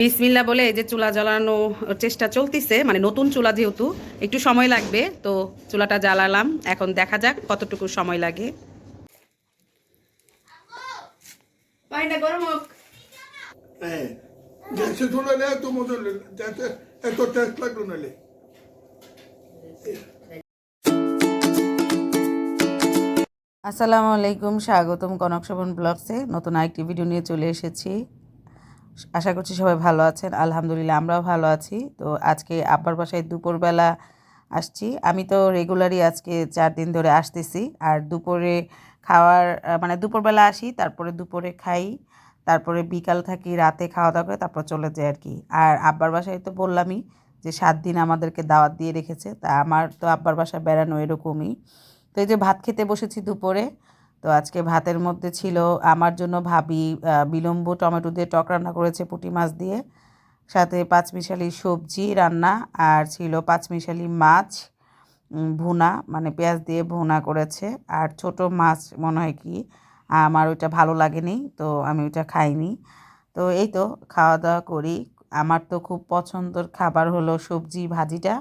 বিসমিল্লা বলে এই যে চুলা জ্বালানো চেষ্টা চলতিছে মানে নতুন চুলা যেহেতু একটু সময় লাগবে তো চুলাটা জ্বালালাম। এখন দেখা যাক কতটুকু সময় লাগে। এত টেস্ট লাগল নালে। আসসালামু আলাইকুম স্বাগতম কনক শোভন ব্লগসে। নতুন আরেকটি ভিডিও নিয়ে চলে এসেছি। আশা করছি সবাই ভালো আছেন। আলহামদুলিল্লাহ আমরাও ভালো আছি। তো আজকে আব্বার বাসায় দুপুরবেলা আসছি। আমি তো রেগুলারই আজকে চার দিন ধরে আসতেছি। আর দুপুরে খাওয়ার মানে দুপুরবেলা আসি, তারপরে দুপুরে খাই, তারপরে বিকাল থাকি, রাতে খাওয়া দাওয়া করে তারপর চলে যাই আর কি। আর আব্বার বাসায় তো বললামই যে সাত দিন আমাদেরকে দাওয়াত দিয়ে রেখেছে। তা আমার তো আব্বার বাসায় বেড়ানো এরকমই। তো এই যে ভাত খেতে বসেছি দুপুরে তো আজকে ভাতের মধ্যে ছিল আমার জন্য ভাবি বিলম্ব টমেটো দিয়ে টক রান্না করেছে পুঁটি মাছ দিয়ে। সাথে পাঁচমিশালি সবজি রান্না আর ছিল পাঁচমিশালি মাছ ভুনা মানে পেঁয়াজ দিয়ে ভুনা করেছে। আর ছোট মাছ মনে হয় কি, আমার ওইটা ভালো লাগেনি, তো আমি ওইটা খাইনি। তো এই তো খাওয়া দাওয়া করি। আমার তো খুব পছন্দের খাবার হলো সবজি ভাজিটা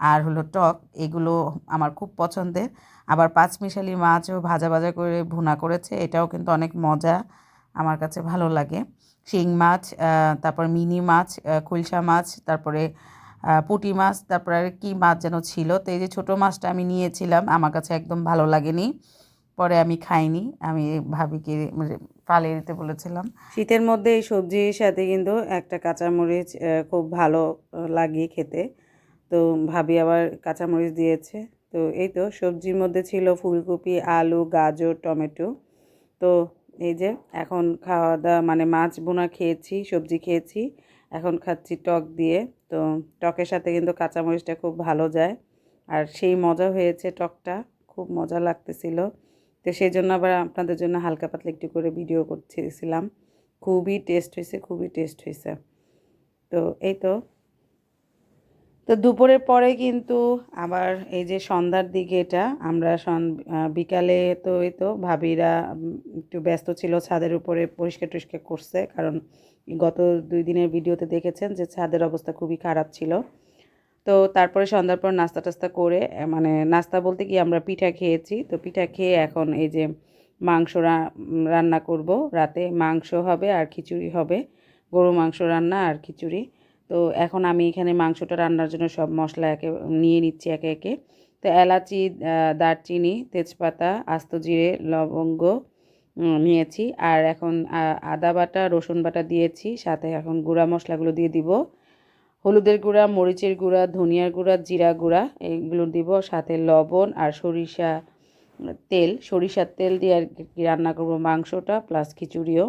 আর হলো টক, এগুলো আমার খুব পছন্দের। আবার পাঁচমিশালি মাছও ভাজা ভাজা করে ভুনা করেছে, এটাও কিন্তু অনেক মজা, আমার কাছে ভালো লাগে। শিং মাছ তারপর মিনি মাছ খুলসা মাছ, তারপরে পুঁটি মাছ, তারপরে আর কি মাছ যেন ছিল। তো এই যে ছোটো মাছটা আমি নিয়েছিলাম, আমার কাছে একদম ভালো লাগেনি, পরে আমি খাইনি, আমি ভাবিকে মানে পালিয়ে দিতে বলেছিলাম। শীতের মধ্যে এই সবজির সাথে কিন্তু একটা কাঁচামরিচ খুব ভালো লাগে খেতে। তো ভাবি আবার কাঁচামরিচ দিয়েছে। তো এই তো সবজির মধ্যে ছিল ফুলকপি, আলু, গাজর, টমেটো। তো এই যে এখন খাওয়া দাওয়া মানে মাছ বোনা খেয়েছি, সবজি খেয়েছি। এখন খাচ্ছি টক দিয়ে। তো টকের সাথে কিন্তু কাঁচামরিচটা খুব ভালো যায়। আর সেই মজা হয়েছে টকটা, খুব মজা লাগতেছিল। তো সেই জন্য আবার আপনাদের জন্য হালকা পাতলা একটু করে ভিডিও করতেছিলাম খুবই টেস্ট হয়েছে, খুবই টেস্ট হয়েছে। তো এই তো তো দুপুরের পরে কিন্তু আবার এই যে সন্ধ্যার দিকে এটা, আমরা বিকালে তো এই তো ভাবিরা একটু ব্যস্ত ছিল ছাদের উপরে পরিষ্কার টরিষ্কার করছে। কারণ গত দুই দিনের ভিডিওতে দেখেছেন যে ছাদের অবস্থা খুবই খারাপ ছিল। তো তারপরে সন্ধ্যার পর নাস্তা টাস্তা করে মানে নাস্তা বলতে কি আমরা পিঠা খেয়েছি। তো পিঠা খেয়ে এখন এই যে মাংস রান্না করব। রাতে মাংস হবে আর খিচুড়ি হবে। গরু মাংস রান্না আর খিচুড়ি। তো এখন আমি এখানে মাংসটা রান্নার জন্য সব মশলা একে, নিয়ে নিচ্ছি একে একে। তো এলাচি দারচিনি, তেজপাতা, আস্ত জিরে, লবঙ্গ নিয়েছি। আর এখন আদা বাটা, রসুন বাটা দিয়েছি। সাথে এখন গুঁড়া মশলাগুলো দিয়ে দিব। হলুদের গুঁড়া, মরিচের গুঁড়া, ধনিয়ার গুঁড়া, জিরা গুঁড়া এইগুলো দিব। সাথে লবণ আর সরিষা তেল। সরিষার তেল দিয়ে আর রান্না করব? মাংসটা, প্লাস খিচুড়িও।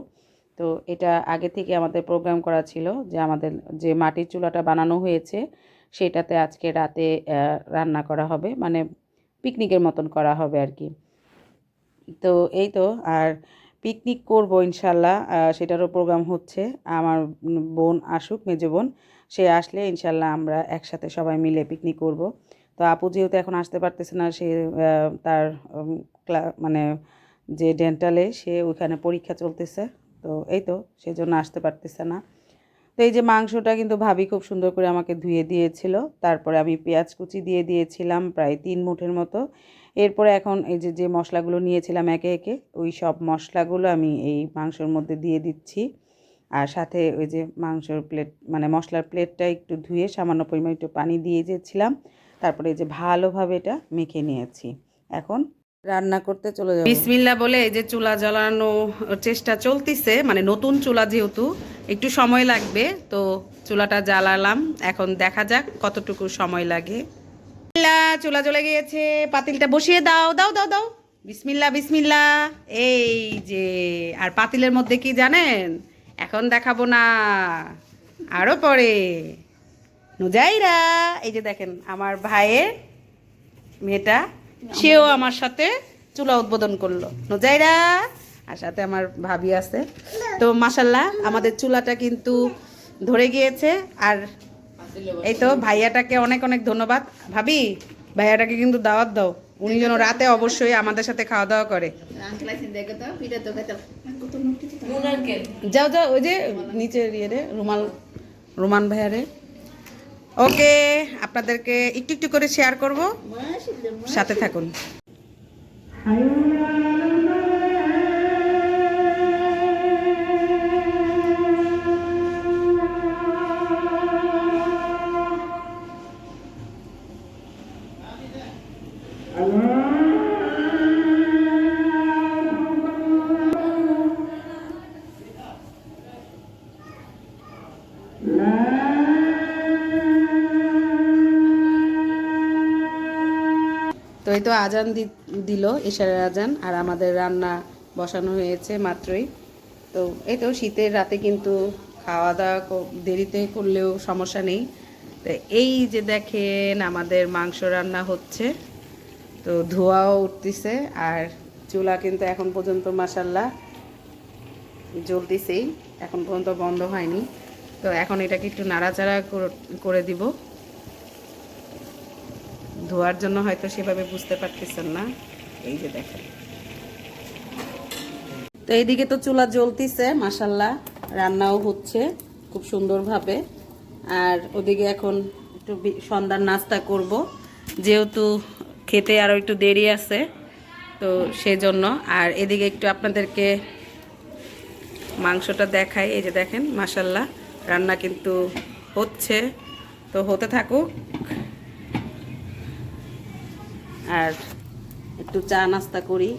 তো এটা আগে থেকে আমাদের প্রোগ্রাম করা ছিল যে আমাদের যে মাটির চুলাটা বানানো হয়েছে, সেটাতে আজকে রাতে রান্না করা হবে মানে পিকনিকের মতন করা হবে আর কি। তো এই তো, আর পিকনিক করব ইনশাল্লাহ সেটারও প্রোগ্রাম হচ্ছে। আমার বোন আসুক, মেজো বোন, সে আসলে ইনশাল্লাহ আমরা একসাথে সবাই মিলে পিকনিক করব। তো আপু যেহেতু এখন আসতে পারতেছে না, সে তার মানে যে ডেন্টালে সে ওইখানে পরীক্ষা চলতেছে। তো এই তো, সেজন্য আসতে পারতেছে না। তো এই যে মাংসটা কিন্তু ভাবি খুব সুন্দর করে আমাকে ধুয়ে দিয়েছিল। তারপরে আমি পেঁয়াজ কুচি দিয়ে দিয়েছিলাম প্রায় তিন মুঠের মতো। এরপরে এখন এই যে যে মশলাগুলো নিয়েছিলাম একে একে, ওই সব মশলাগুলো আমি এই মাংসর মধ্যে দিয়ে দিচ্ছি। আর সাথে ওই যে মাংসর প্লেট মানে মশলার প্লেটটা একটু ধুয়ে সামান্য পরিমাণ একটু পানি দিয়ে দিয়েছিলাম। তারপরে এই যে ভালোভাবে এটা মেখে নিয়েছি। এখন রান্না করতে চলে যাব। বিসমিল্লা বলে এই যে চুলা জ্বালানো চেষ্টা চলতিছে মানে নতুন চুলা যেহেতু, একটু সময় লাগবে, তো চুলাটা জ্বালালাম। এখন দেখা যাক কতটুকু সময় লাগে। চুলা জ্বলে গিয়েছে, পাতিলটা বসিয়ে দাও দাও দাও দাও। বিসমিল্লা বিসমিল্লা এই যে, আর পাতিলের মধ্যে কি জানেন? এখন দেখাবো না। আরও পরে। নুজাইরা, এই যে দেখেন, আমার ভাইয়ের মেয়েটা সেও আমার সাথে চুলা উদ্বোধন করল। নুজাইরা, আর সাথে আমার ভাবি আছে। তো মাসাল্লাহ আমাদের চুলাটা কিন্তু ধরে গিয়েছে। আর এই তো ভাইয়াটাকে অনেক অনেক ধন্যবাদ। ভাবি, ভাইয়াটাকে কিন্তু দাওয়াত দাও। উনি যেন রাতে অবশ্যই আমাদের সাথে খাওয়া দাওয়া করে। যাও যাও, ওই যে নিচে ইয়ে রে, রুমাল, রোমান ভাইয়ারে ওকে আপনাদেরকে একটু একটু করে শেয়ার করব। সাথে থাকুন। এই তো আজান দিল এশারের আজান, আর আমাদের রান্না বসানো হয়েছে মাত্রই। তো এই তো শীতের রাতে কিন্তু খাওয়া দাওয়া দেরিতে করলেও সমস্যা নেই। তো এই যে দেখেন আমাদের মাংস রান্না হচ্ছে, তো ধোঁয়াও উঠতেছে, আর চুলা কিন্তু এখন পর্যন্ত মাসাল্লাহ জ্বলতেছেই, এখন পর্যন্ত বন্ধ হয়নি। তো এখন এটাকে একটু নাড়াচাড়া করে দিব। ধোয়ার জন্য হয়তো সেভাবে বুঝতে পারতেছেন না। এই যে দেখেন। তো এইদিকে তো চুলা জ্বলতিছে মাসাল্লাহ রান্নাও হচ্ছে খুব সুন্দরভাবে। আর ওদিকে এখন একটু সন্ধ্যার নাস্তা করব, যেহেতু খেতে আরও একটু দেরি আছে, তো সেজন্য। আর এদিকে একটু আপনাদেরকে মাংসটা দেখাই, এই যে দেখেন মাসাল্লাহ রান্না কিন্তু হচ্ছে। তো হতে থাকুক আর একটু চা নাস্তা করি।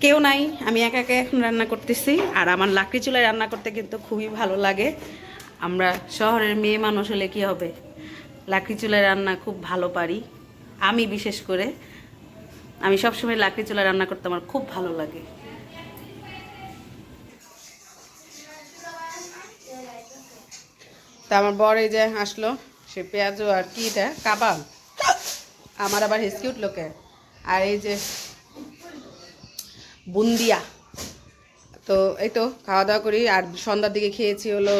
কেউ নাই, আমি একা একা এখন রান্না করতেছি। আর আমার লাকড়ি চুলায় রান্না করতে কিন্তু খুবই ভালো লাগে। আমরা শহরের মেয়ে মানুষ হলে কী হবে? লাকড়ি চুলায় রান্না খুব ভালো পারি। আমি বিশেষ করে, আমি সবসময় লাকড়ি চুলায় রান্না করতে আমার খুব ভালো লাগে। তা আমার বর এই যে আসলো, সে পেঁয়াজও আর কি এটা? কাবাব। আমার আবার হেসকি উঠল কে? আর এই যে বুন্দিয়া। তো এই তো খাওয়া দাওয়া করি, আর সন্ধ্যার দিকে খেয়েছি হলো,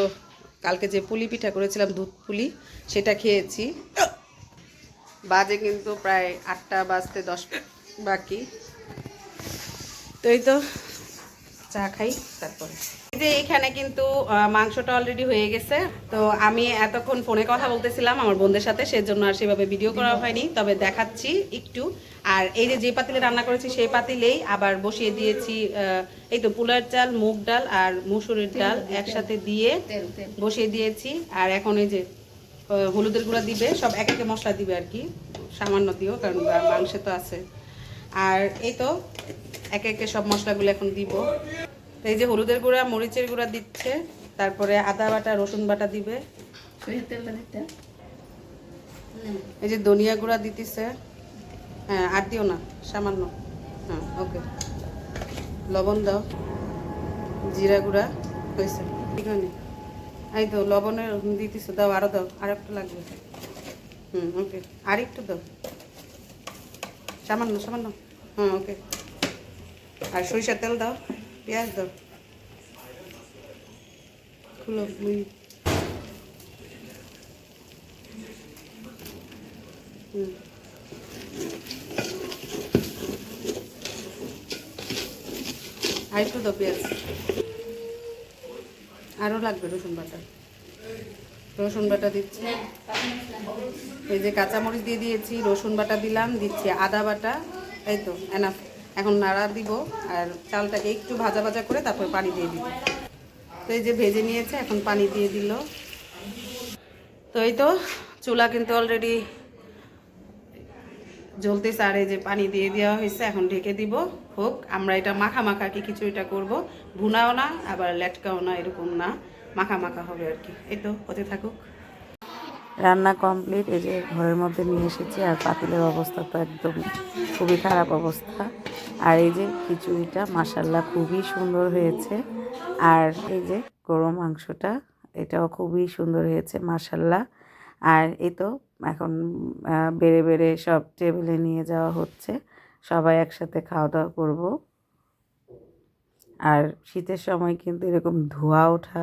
কালকে যে পুলি পিঠা করেছিলাম, দুধ পুলি, সেটা খেয়েছি। বাজে কিন্তু প্রায় আটটা বাজতে দশ বাকি। তো এই তো চা খাই, তারপরে। যে এখানে কিন্তু মাংসটা অলরেডি হয়ে গেছে। তো আমি এতক্ষণ ফোনে কথা বলতেছিলাম আমার বোনদের সাথে সেজন্য আর সেভাবে ভিডিও করা হয়নি। তবে দেখাচ্ছি একটু। আর এই যে যে পাতিলে রান্না করেছি সেই পাতিলেই আবার বসিয়ে দিয়েছি এই তো পুলার চাল মুগ ডাল আর মুসুরির ডাল একসাথে দিয়ে বসিয়ে দিয়েছি। আর এখন এই যে হলুদের গুঁড়া দিবে সব এক একে মশলা দিবে আর কি। সামান্য দিও কারণ মাংসে তো আছে। আর এই তো একে একে সব মশলাগুলো এখন দিব। তো এই যে হলুদের গুঁড়া মরিচের গুঁড়া দিচ্ছে তারপরে আদা বাটা রসুন বাটা দিবে। এই যে ধনিয়া গুঁড়া দিতেছে। হ্যাঁ আর দিও না সামান্য। হ্যাঁ ওকে। লবণ দাও। জিরা গুঁড়া হয়েছে। এখানে। এই তো লবণের দিতেছে দাও আরও দাও আর একটু লাগবে। হুম ওকে। আর একটু দাও। সামান্য সামান্য। হ্যাঁ ওকে। আর সরিষার তেল দাও। পেঁয়াজ দাও। খুলো মুই হুম। আর একটু দাও পেঁয়াজ। আরও লাগবে রসুন বাটা। রসুন বাটা দিচ্ছি। এই যে কাঁচামরিচ দিয়ে দিয়েছি, রসুন বাটা দিলাম, দিচ্ছি আদা বাটা। এই তো এনাফ এখন নাড়া দিব আর চালটাকে একটু ভাজা ভাজা করে তারপর পানি দিয়ে দিব। তো এই যে ভেজে নিয়েছে, এখন পানি দিয়ে দিল। তো এই তো চুলা কিন্তু অলরেডি জ্বলতেছে আর যে পানি দিয়ে দেওয়া হয়েছে, এখন ঢেকে দিব। হোক, আমরা এটা মাখা মাখা কি কিছু এটা করব। ভুনাও না, আবার লেটকাও না, এরকম না। মাখা মাখা হবে আর কি। এই তো, হতে থাকুক। রান্না কমপ্লিট এই যে ঘরের মধ্যে নিয়ে এসেছি, আর পাতিলের অবস্থা তো একদম খুবই খারাপ অবস্থা। আর এই যে খিচুড়িটা মাসাল্লাহ খুবই সুন্দর হয়েছে। আর এই যে গরম মাংসটা, এটাও খুবই সুন্দর হয়েছে মাসাল্লাহ আর এই তো এখন বেড়ে বেড়ে সব টেবিলে নিয়ে যাওয়া হচ্ছে। সবাই একসাথে খাওয়া দাওয়া করব। আর শীতের সময় কিন্তু এরকম ধোয়া ওঠা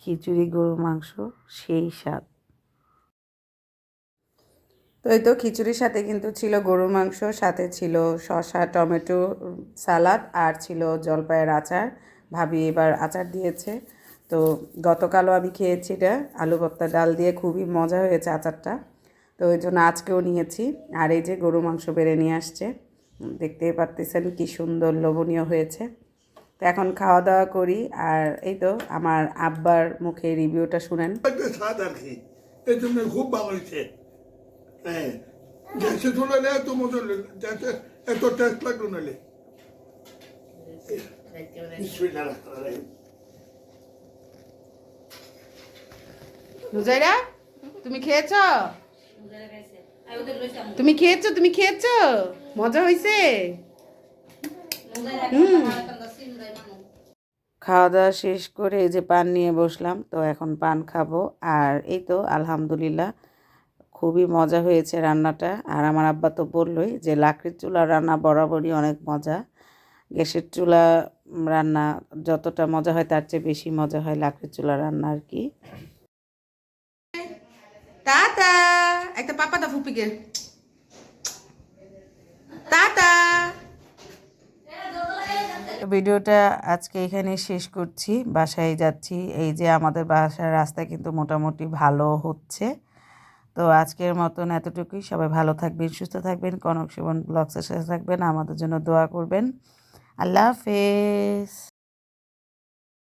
খিচুড়ি, গরুর মাংস, সেই স্বাদ। তো এই তো খিচুড়ির সাথে কিন্তু ছিল গরুর মাংস, সাথে ছিল শসা, টমেটো সালাদ আর ছিল জলপাইয়ের আচার। ভাবি এবার আচার দিয়েছে। তো গতকালও আমি খেয়েছি এটা, আলু ভর্তা ডাল দিয়ে খুবই মজা হয়েছে আচারটা। তো ওই জন্য আজকেও নিয়েছি। আর এই যে গরু মাংস বেড়ে নিয়ে আসছে দেখতেই পারতেছেন কি সুন্দর লোভনীয় হয়েছে। তো এখন খাওয়া দাওয়া করি। আর এই তো আমার আব্বার মুখে রিভিউটা শুনেন। খুব ভালো হয়েছে। হ্যাঁ গ্যাসে তুলে নেয় তো মজা যাতে এত টেস্ট লাগল নালে। রুজাইরা তুমি খেয়েছ? তুমি খেয়েছো তুমি খেয়েছো? মজা হয়েছে খাওয়া দাওয়া শেষ করে যে পান নিয়ে বসলাম তো এখন পান খাব। আর এই তো আলহামদুলিল্লাহ খুবই মজা হয়েছে রান্নাটা। আর আমার আব্বা তো বললোই যে লাকড়ির চুলা রান্না বরাবরই অনেক মজা। গ্যাসের চুলা রান্না যতটা মজা হয় তার চেয়ে বেশি মজা হয় লাকড়ির চুলা রান্না আর কি। টাটা! একটা পাপা দা ফুপিকে। টাটা! ভিডিওটা আজকে এখানে শেষ করছি। বাসায় যাচ্ছি। এই যে আমাদের বাসার রাস্তা কিন্তু মোটামুটি ভালো হচ্ছে। তো আজকের মতন এতটুকুই। সবাই ভালো থাকবেন, সুস্থ থাকবেন কনক সেবন ব্লগসের সাথে থাকবেন, আমাদের জন্য দোয়া করবেন। আল্লাহ হাফেজ।